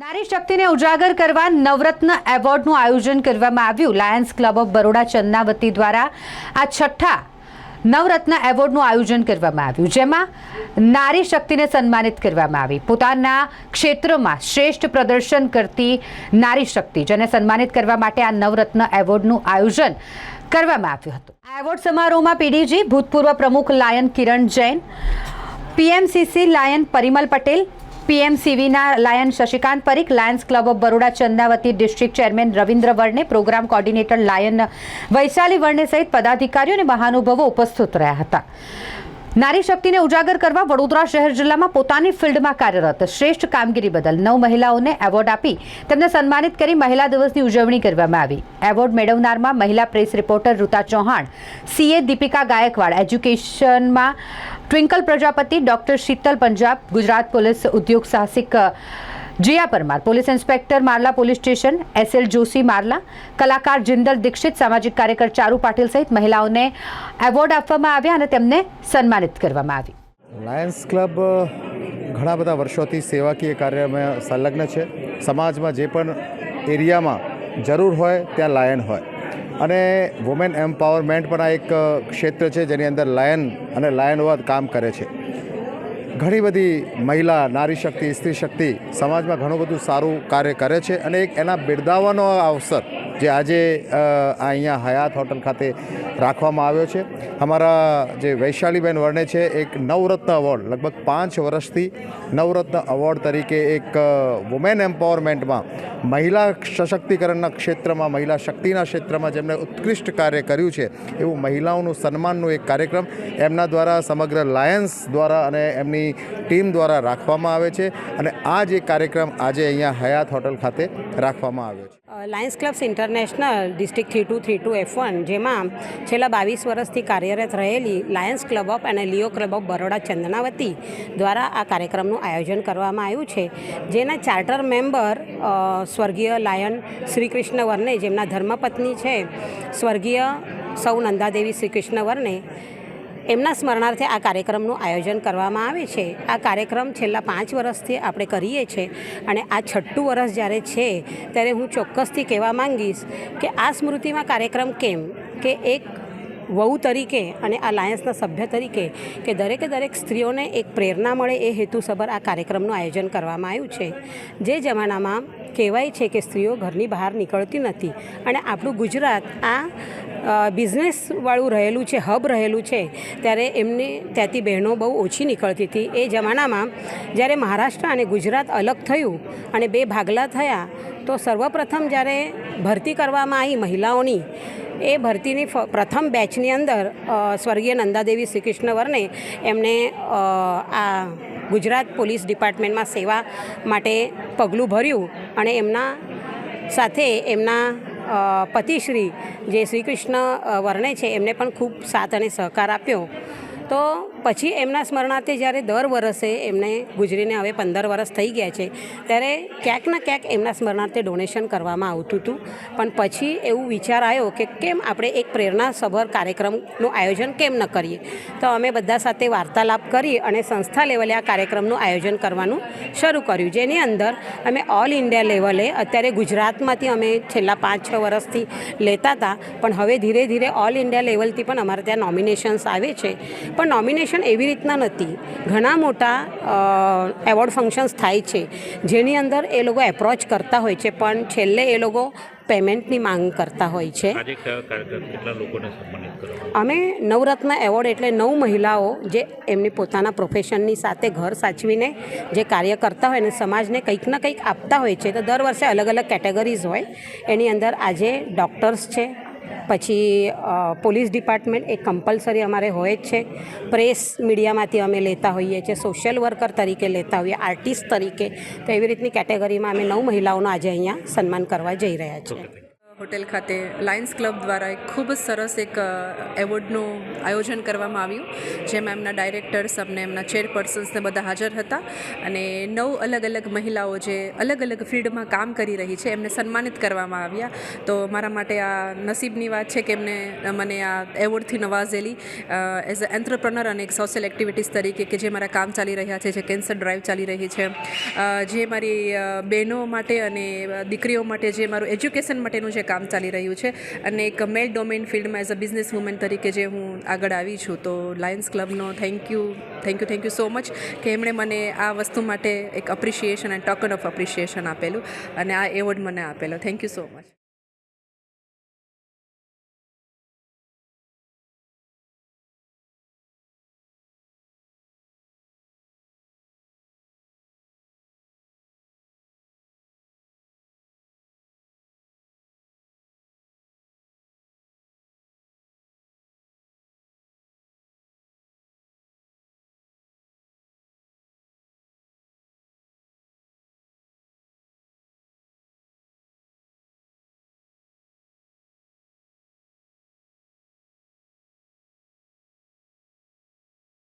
નારી શક્તિને ઉજાગર કરવા નવરત્ન એવોર્ડનું આયોજન કરવામાં આવ્યું. Lions Club of Baroda Chandanavati દ્વારા આ છઠ્ઠા નવરત્ન એવોર્ડનું આયોજન કરવામાં આવ્યું, જેમાં નારી શક્તિને સન્માનિત કરવામાં આવી. પોતાના ક્ષેત્રમાં શ્રેષ્ઠ પ્રદર્શન કરતી નારી શક્તિ, જેને સન્માનિત કરવા માટે આ નવરત્ન એવોર્ડનું આયોજન કરવામાં આવ્યું હતું. આ એવોર્ડ સમારોહમાં પીડીજી ભૂતપૂર્વ પ્રમુખ lion Kiran Jain, PMCC lion Parimal Patel પીએમસીવીના lion Shashikant Parikh, Lions Club of Baroda Chandavati district chairman Ravindra Varne, programme coordinator lion Vaishali Varne સહિત પદાધિકારીઓ અને મહાનુભાવો ઉપસ્થિત રહ્યા હતા. નારી શક્તિને ઉજાગર કરવા વડોદરા શહેર જિલ્લામાં પોતાની ફિલ્ડમાં કાર્યરત શ્રેષ્ઠ કામગીરી બદલ નવ મહિલાઓને એવોર્ડ આપી તેમને સન્માનિત કરી મહિલા દિવસની ઉજવણી કરવામાં આવી. એવોર્ડ મેળવનારમાં મહિલા press reporter Ruta Chauhan, CA Deepika Gaikwad, એજ્યુકેશનમાં Twinkle Prajapati, doctor Sheetal Punjab, Gujarat police ઉદ્યોગ સાહસિક Jiya Parmar, police inspector Marla police station SL Joshi Marla, કલાકાર જિંદલ દીક્ષિત, સામાજિક કાર્યકર ચારુ પાટીલ સહિત મહિલાઓને એવોર્ડ આપવામાં આવ્યા અને તેમને સન્માનિત કરવામાં આવી. લાયન્સ ક્લબ ઘણા બધા વર્ષોથી સેવાકીય કાર્યમાં સંલગ્ન છે. સમાજમાં જે પણ એરિયામાં જરૂર હોય, ત્યાં લાયન હોય. અને વુમેન એમ્પાવરમેન્ટ પણ આ એક ક્ષેત્ર છે જેની અંદર લાયન અને લાયનવાદ કામ કરે છે. ઘણી બધી મહિલા, નારી શક્તિ, સ્ત્રી શક્તિ સમાજમાં ઘણું બધું સારું કાર્ય કરે છે અને એક એના બિરદાવવાનો અવસર જે આજે અહીંયા હયાત હોટલ ખાતે રાખવામાં આવ્યો છે. અમારા જે વૈશાલીબેન વર્ણે છે, એક નવરત્ન અવોર્ડ લગભગ પાંચ વર્ષથી નવરત્ન એવોર્ડ તરીકે એક વુમેન એમ્પાવરમેન્ટમાં મહિલા સશક્તિકરણના ક્ષેત્રમાં, મહિલા શક્તિના ક્ષેત્રમાં જેમણે ઉત્કૃષ્ટ કાર્ય કર્યું છે, એવું મહિલાઓનું સન્માનનું એક કાર્યક્રમ એમના દ્વારા સમગ્ર લાયન્સ દ્વારા અને એમની ટીમ દ્વારા રાખવામાં આવે છે અને આ જે કાર્યક્રમ આજે અહીંયા હયાત હોટલ ખાતે રાખવામાં આવ્યો છે. Lions Clubs International district three two three two F one, જેમાં છેલ્લા બાવીસ વર્ષથી કાર્યરત રહેલી લાયન્સ ક્લબ ઓફ અને Leo Club of Baroda Chandanavati દ્વારા આ કાર્યક્રમનું આયોજન કરવામાં આવ્યું છે. જેના ચાર્ટર મેમ્બર સ્વર્ગીય લાયન શ્રી કૃષ્ણ વર્ને જેમના ધર્મપત્ની છે, સ્વર્ગીય સૌ નંદાદેવી શ્રી કૃષ્ણ વર્ને એમના સ્મરણાર્થે આ કાર્યક્રમનું આયોજન કરવામાં આવે છે. આ કાર્યક્રમ છેલ્લા પાંચ વર્ષથી આપણે કરીએ છીએ અને આ છઠ્ઠું વર્ષ જ્યારે છે ત્યારે હું ચોક્કસથી કહેવા માંગીશ કે આ સ્મૃતિમાં કાર્યક્રમ કેમ? કે એક વહુ તરીકે અને આ લાયન્સના સભ્ય તરીકે કે દરેકે દરેક સ્ત્રીઓને એક પ્રેરણા મળે એ હેતુસભર આ કાર્યક્રમનું આયોજન કરવામાં આવ્યું છે. જે જમાનામાં કહેવાય છે કે સ્ત્રીઓ ઘરની બહાર નીકળતી નથી. અને આપણું ગુજરાત આ બિઝનેસવાળું રહેલું છે, હબ રહેલું છે, ત્યારે એમની, ત્યાંથી બહેનો બહુ ઓછી નીકળતી હતી. એ જમાનામાં જ્યારે મહારાષ્ટ્ર અને ગુજરાત અલગ થયું અને બે ભાગલા થયા, તો સર્વપ્રથમ જ્યારે ભરતી કરવામાં આવી મહિલાઓની એ ભરતીની પ્રથમ બેચની અંદર સ્વર્ગીય નંદાદેવી શ્રી કૃષ્ણ વર્ને એમને આ ગુજરાત પોલીસ ડિપાર્ટમેન્ટમાં સેવા માટે પગલું ભર્યું અને એમના સાથે એમના પતિશ્રી જે શ્રી કૃષ્ણ અ, વર્ણે છે એમને પણ ખૂબ સાથ અને સહકાર આપ્યો. તો પછી એમના સ્મરણાર્થે જ્યારે દર વર્ષે એમને ગુજરીને હવે પંદર વર્ષ થઈ ગયા છે, ત્યારે ક્યાંક ને ક્યાંક એમના સ્મરણાર્થે ડોનેશન કરવામાં આવતું હતું. પણ પછી એવું વિચાર આવ્યો કે કેમ આપણે એક પ્રેરણાસભર કાર્યક્રમનું આયોજન કેમ ન કરીએ? તો અમે બધા સાથે વાર્તાલાપ કરી અને સંસ્થા લેવલે આ કાર્યક્રમનું આયોજન કરવાનું શરૂ કર્યું. જેની અંદર અમે ઓલ ઇન્ડિયા લેવલે અત્યારે ગુજરાતમાંથી અમે છેલ્લા પાંચ છ વર્ષથી લેતા હતા, પણ હવે ધીરે ધીરે ઓલ ઇન્ડિયા લેવલથી પણ અમારે ત્યાં નોમિનેશન્સ આવે છે. પણ નોમિનેશન એવી રીતના નથી. ઘણા મોટા એવોર્ડ ફંક્શન્સ થાય છે જેની અંદર એ લોકો એપ્રોચ કરતા હોય છે પણ છેલ્લે એ લોકો પેમેન્ટની માંગ કરતા હોય છે. અમે નવરત્ન એવોર્ડ એટલે નવ મહિલાઓ જે એમની પોતાના પ્રોફેશનની સાથે ઘર સાચવીને જે કાર્ય કરતા હોય અને સમાજને કંઈક ને કંઈક આપતા હોય છે તો દર વર્ષે અલગ અલગ કેટેગરીઝ હોય. એની અંદર આજે ડૉક્ટર્સ છે પછી પોલીસ ડિપાર્ટમેન્ટ એક કમ્પલસરી અમારે હોય જ છે. પ્રેસ મીડિયામાંથી અમે લેતા હોઈએ છીએ, સોશિયલ વર્કર તરીકે લેતા હોઈએ, આર્ટિસ્ટ તરીકે. તો એવી રીતની કેટેગરીમાં અમે નવ મહિલાઓનું આજે અહીંયા સન્માન કરવા જઈ રહ્યા છીએ. હોટેલ ખાતે લાયન્સ ક્લબ દ્વારા એક ખૂબ સરસ એક એવોર્ડનું આયોજન કરવામાં આવ્યું, જેમાં એમના ડાયરેક્ટર્સ, અમને એમના ચેરપર્સન્સને બધા હાજર હતા અને નવ અલગ અલગ મહિલાઓ જે અલગ અલગ ફિલ્ડમાં કામ કરી રહી છે, એમને સન્માનિત કરવામાં આવ્યા. તો મારા માટે આ નસીબની વાત છે કે એમને, મને આ એવોર્ડથી નવાઝેલી એઝ અ એન્ટરપ્રનર અને એક સોશિયલ એક્ટિવિટીઝ તરીકે કે જે મારા કામ ચાલી રહ્યા છે, જે કેન્સર ડ્રાઈવ ચાલી રહી છે જે મારી બહેનો માટે અને દીકરીઓ માટે જે મારું એજ્યુકેશન માટેનું જે કામ ચાલી રહ્યું છે. અને એક મેલ ડોમેન ફિલ્ડમાં એઝ અ બિઝનેસ વુમેન તરીકે જે હું આગળ આવી છું, તો Lions ક્લબનો thank you thank you thank you so much કે એમણે મને આ વસ્તુ માટે એક appreciation and token of appreciation આપેલું અને આ એવોર્ડ મને આપેલો. Thank you so much